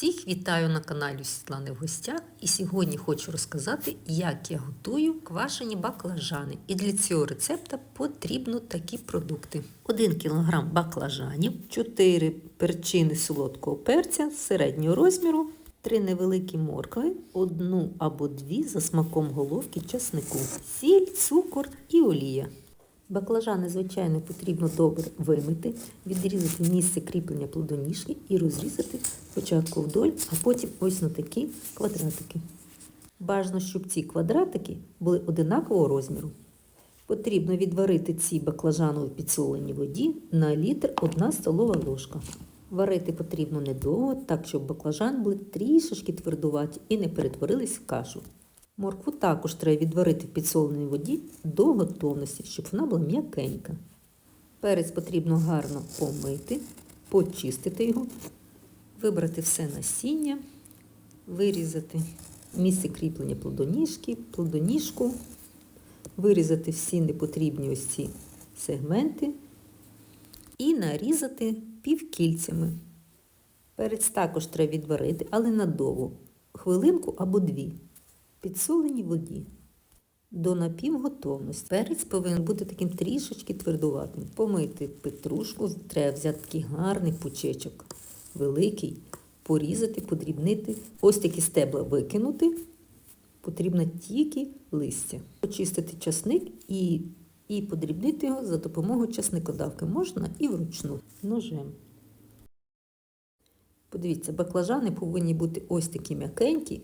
Всіх вітаю на каналі Світлани в гостях. І сьогодні хочу розказати, як я готую квашені баклажани. І для цього рецепта потрібно такі продукти: 1 кг баклажанів, 4 перчини солодкого перця середнього розміру, 3 невеликі моркви, одну або дві за смаком головки часнику, сіль, цукор і олія. Баклажани, звичайно, потрібно добре вимити, відрізати місце кріплення плодоніжки і розрізати спочатку вдоль, а потім ось на такі квадратики. Бажано, щоб ці квадратики були одинакового розміру. Потрібно відварити ці баклажани у підсоленій воді на літр 1 столова ложка. Варити потрібно недовго, так щоб баклажани були трішечки твердуваті і не перетворились в кашу. Моркву також треба відварити в підсоленій воді до готовності, щоб вона була м'якенька. Перець потрібно гарно помити, почистити його, вибрати все насіння, вирізати місце кріплення плодоніжки, плодоніжку, вирізати всі непотрібні ось ці сегменти і нарізати півкільцями. Перець також треба відварити, але надовго, хвилинку або дві підсоленій воді. До напівготовності. Перець повинен бути таким трішечки твердуватим. Помити петрушку, треба взяти такий гарний пучечок, великий, порізати, подрібнити. Ось такі стебла викинути. Потрібно тільки листя. Почистити часник і, і подрібнити його за допомогою часникодавки. Можна і вручну ножем. Подивіться, баклажани повинні бути ось такі м'якенькі,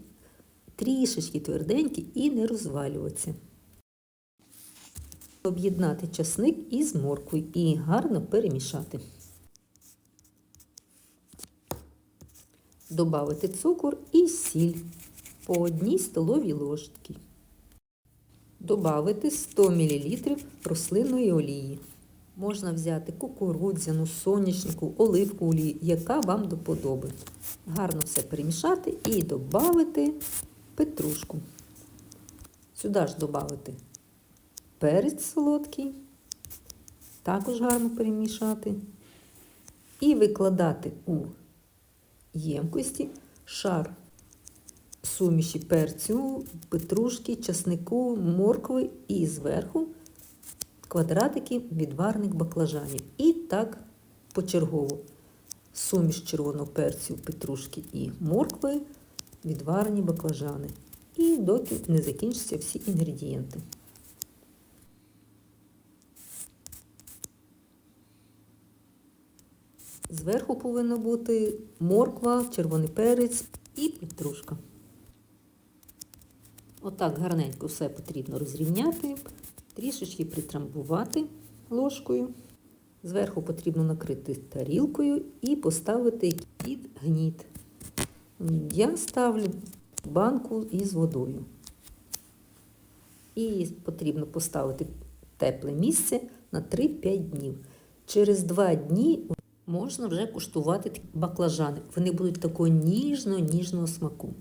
трішечки тверденькі і не розвалюватися. Об'єднати часник із морквою і гарно перемішати. Добавити цукор і сіль по одній столовій ложці. Добавити 100 мл рослинної олії. Можна взяти кукурудзяну, сонячнику, оливку олії, яка вам до подоби. Гарно все перемішати і додати петрушку. Сюди ж додати перець солодкий, також гарно перемішати. І викладати у ємкості шар суміші перцю, петрушки, часнику, моркви і зверху квадратики відварних баклажанів. І так почергово суміш червоного перцю, петрушки і моркви, відварені баклажани. І доки не закінчаться всі інгредієнти. Зверху повинна бути морква, червоний перець і петрушка. Отак гарненько все потрібно розрівняти, трішечки притрамбувати ложкою. Зверху потрібно накрити тарілкою і поставити під гніт. Я ставлю банку із водою. І потрібно поставити тепле місце на 3-5 днів. Через 2 дні можна вже куштувати баклажани. Вони будуть такого ніжно-ніжного смаку.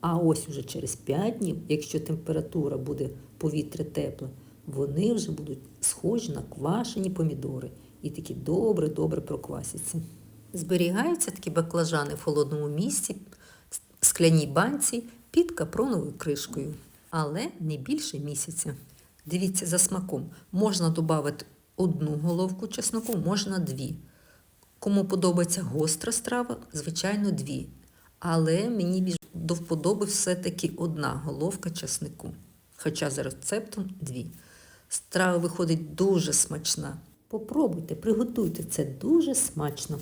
А ось уже через 5 днів, якщо температура буде повітря тепла, вони вже будуть схожі на квашені помідори і такі добре-добре проквасяться. Зберігаються такі баклажани в холодному місці, скляній банці під капроновою кришкою, але не більше місяця. Дивіться за смаком. Можна додати одну головку чесноку, можна дві. Кому подобається гостра страва, звичайно, дві. Але мені до вподоби все-таки одна головка часнику. Хоча за рецептом дві. Страва виходить дуже смачна. Попробуйте, приготуйте це дуже смачно.